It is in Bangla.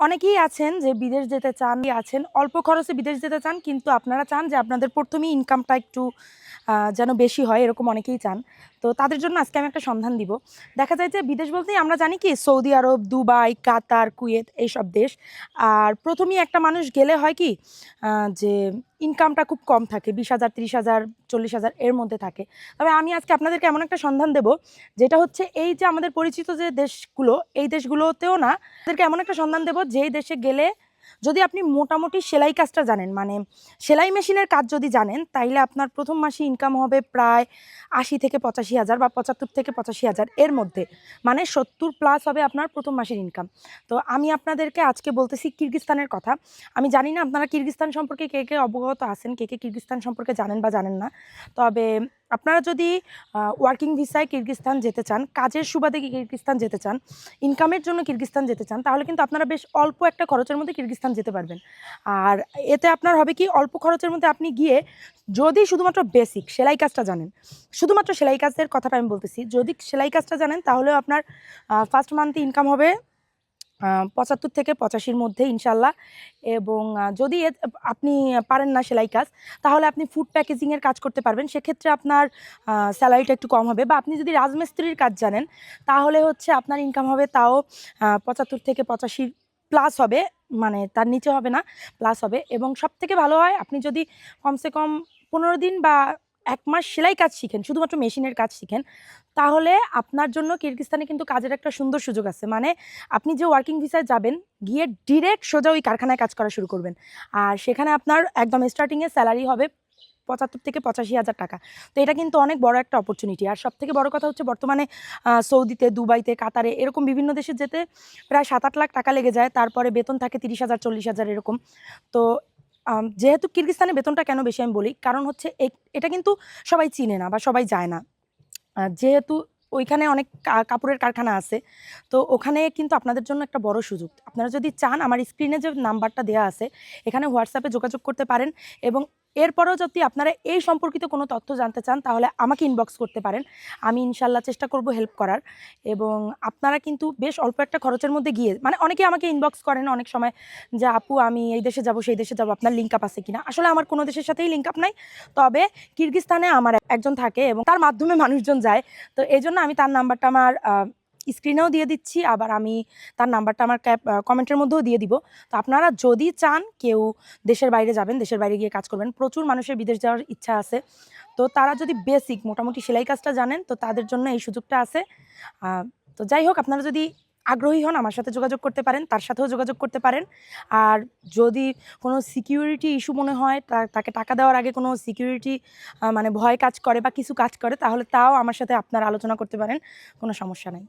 অনেকেই আছেন যে বিদেশ যেতে চান আছেন, অল্প খরচে বিদেশ যেতে চান, কিন্তু আপনারা চান যে আপনাদের প্রথমেই ইনকামটা একটু যেন বেশি হয়, এরকম অনেকেই চান। তো তাদের জন্য আজকে আমি একটা সন্ধান দিব। দেখা যায় যে বিদেশ বলতেই আমরা জানি কি, Saudi Arab, Dubai, Qatar, Kuwait, এইসব দেশ। আর প্রথমেই একটা মানুষ গেলে হয় কি যে ইনকামটা খুব কম থাকে, বিশ হাজার, তিরিশ হাজার, চল্লিশ হাজার এর মধ্যে থাকে। তবে আমি আজকে আপনাদেরকে এমন একটা সন্ধান দেব, যেটা হচ্ছে এই যে আমাদের পরিচিত যে দেশগুলো, এই দেশগুলোতেও না তাদেরকে এমন একটা সন্ধান দেব, যেই দেশে গেলে যদি আপনি মোটামুটি সেলাই কাজটা জানেন মানে সেলাই মেশিনের কাজ যদি জানেন, তাইলে আপনার প্রথম মাসে ইনকাম হবে প্রায় আশি থেকে পঁচাশি হাজার বা পঁচাত্তর থেকে পঁচাশি হাজার এর মধ্যে। মানে সত্তর প্লাস হবে আপনার প্রথম মাসের ইনকাম তো আমি আপনাদেরকে আজকে বলতেছি কিরগিস্তানের কথা। আমি জানি না আপনারা কিরগিস্তান সম্পর্কে কে কে অবগত আছেন, কে কে কিরগিস্তান সম্পর্কে জানেন বা জানেন না। তবে আপনারা যদি ওয়ার্কিং ভিসায় কিরগিস্তান যেতে চান, কাজের সুবাদে কিরগিস্তান যেতে চান ইনকামের জন্য কিরগিস্তান যেতে চান, তাহলে কিন্তু আপনারা বেশ অল্প একটা খরচের মধ্যে কিরগিস্তান যেতে পারবেন। আর এতে আপনার হবে কি, অল্প খরচের মধ্যে আপনি গিয়ে যদি শুধুমাত্র বেসিক সেলাই কাজটা জানেন, শুধুমাত্র সেলাই কাজের কথাটা আমি বলতেছি, যদি সেলাই কাজটা জানেন, তাহলেও আপনার ফার্স্ট মান্থে ইনকাম হবে পঁচাত্তর থেকে পঁচাশির মধ্যে ইনশাল্লাহ এবং যদি আপনি পারেন না সেলাই কাজ, তাহলে আপনি ফুড প্যাকেজিংয়ের কাজ করতে পারবেন। সেক্ষেত্রে আপনার স্যালারিটা একটু কম হবে। বা আপনি যদি রাজমিস্ত্রির কাজ জানেন, তাহলে হচ্ছে আপনার ইনকাম হবে তাও পঁচাত্তর থেকে পঁচাশির প্লাস হবে। মানে তার নিচে হবে না প্লাস হবে। এবং সব থেকে ভালো হয়, আপনি যদি কমসে কম পনেরো দিন বা এক মাস সেলাই কাজ শিখেন, শুধুমাত্র মেশিনের কাজ শিখেন, তাহলে আপনার জন্য কিরগিস্তানে কিন্তু কাজের একটা সুন্দর সুযোগ আছে। মানে আপনি যে ওয়ার্কিং ভিসায় যাবেন, গিয়ে ডিরেক্ট সোজা ওই কারখানায় কাজ করা শুরু করবেন। আর সেখানে আপনার একদম স্টার্টিংয়ে স্যালারি হবে পঁচাত্তর থেকে পঁচাশি হাজার টাকা। তো এটা কিন্তু অনেক বড় একটা অপরচুনিটি আর সব থেকে বড় কথা হচ্ছে বর্তমানে সৌদিতে, দুবাইতে, কাতারে এরকম বিভিন্ন দেশে যেতে প্রায় সাত আট লাখ টাকা লেগে যায়। তারপরে বেতন থাকে তিরিশ হাজার, চল্লিশ হাজার এরকম। তো যেহেতু কিরগিস্তানের বেতনটা কেন বেশি আমি বলি, কারণ হচ্ছে এটা কিন্তু সবাই চিনে না বা সবাই যায় না। যেহেতু ওইখানে অনেক কাপড়ের কারখানা আছে, তো ওখানে কিন্তু আপনাদের জন্য একটা বড় সুযোগ। আপনারা যদি চান, আমার স্ক্রিনে যে নাম্বারটা দেওয়া আছে, এখানে হোয়াটসঅ্যাপে যোগাযোগ করতে পারেন এবং এরপরেও যদি আপনারা এই সম্পর্কিত কোনো তথ্য জানতে চান, তাহলে আমাকে ইনবক্স করতে পারেন। আমি ইনশাল্লাহ চেষ্টা করব হেল্প করার। এবং আপনারা কিন্তু বেশ অল্প একটা খরচের মধ্যে গিয়ে মানে অনেকে আমাকে ইনবক্স করেন অনেক সময় যে, আপু, আমি এই দেশে যাব, সেই দেশে যাব, আপনার লিঙ্ক আপ আছে কিনা? আসলে আমার কোনো দেশের সাথেই লিঙ্ক আপ নাই। তবে কিরগিস্তানে আমার একজন থাকে এবং তার মাধ্যমে মানুষজন যায়। তো এই জন্য আমি তার নাম্বারটা আমার স্ক্রিনেও দিয়ে দিচ্ছি, আবার আমি তার নাম্বারটা আমার ক্যাপ কমেন্টের মধ্যেও দিয়ে দিব। তো আপনারা যদি চান কেউ দেশের বাইরে যাবেন, দেশের বাইরে গিয়ে কাজ করবেন, প্রচুর মানুষের বিদেশ যাওয়ার ইচ্ছা আছে। তো তারা যদি বেসিক মোটামুটি সেলাই কাজটা জানেন, তো তাদের জন্য এই সুযোগটা আছে। তো যাই হোক, আপনারা যদি আগ্রহী হন, আমার সাথে যোগাযোগ করতে পারেন, তার সাথেও যোগাযোগ করতে পারেন। আর যদি কোনো সিকিউরিটি ইস্যু মনে হয় তাকে টাকা দেওয়ার আগে কোনো সিকিউরিটি মানে ভয় কাজ করে বা কিছু কাজ করে, তাহলে তাও আমার সাথে আপনারা আলোচনা করতে পারেন, কোনো সমস্যা নাই।